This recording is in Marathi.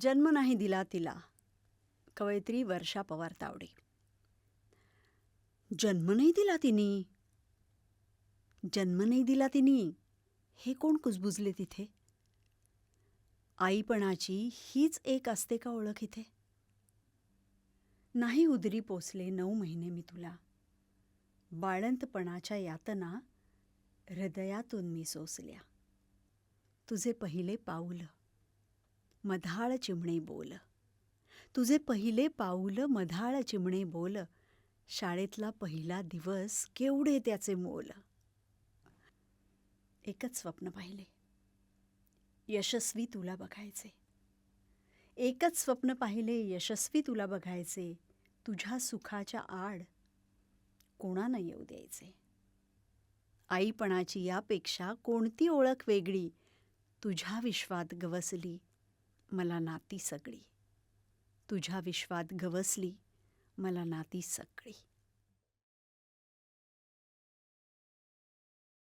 जन्म नाही दिला तिला. कवयित्री वर्षा पवार तावडे. जन्म नाही दिला तिने. जन्म नाही दिला तिने. हे कोण कुजबुजले तिथे? आईपणाची हीच एक असते का ओळख इथे? नाही उदरी पोचले नऊ महिने मी तुला. बाळंतपणाच्या यातना हृदयातून मी सोसल्या. तुझे पहिले पाऊल मधाळ चिमणे बोल. तुझे पहिले पाऊल मधाळ चिमणे बोल. शाळेतला पहिला दिवस केवढे त्याचे मोल. एकच स्वप्न पाहिले. यशस्वी तुला बघायचे. एकच स्वप्न पाहिले यशस्वी तुला बघायचे. तुझ्या सुखाच्या आड कोणानं येऊ द्यायचे? आईपणाची यापेक्षा कोणती ओळख वेगळी? तुझ्या विश्वात गवसली मला नाती सगळी. तुझ्या विश्वात गवसली मला नाती सगळी.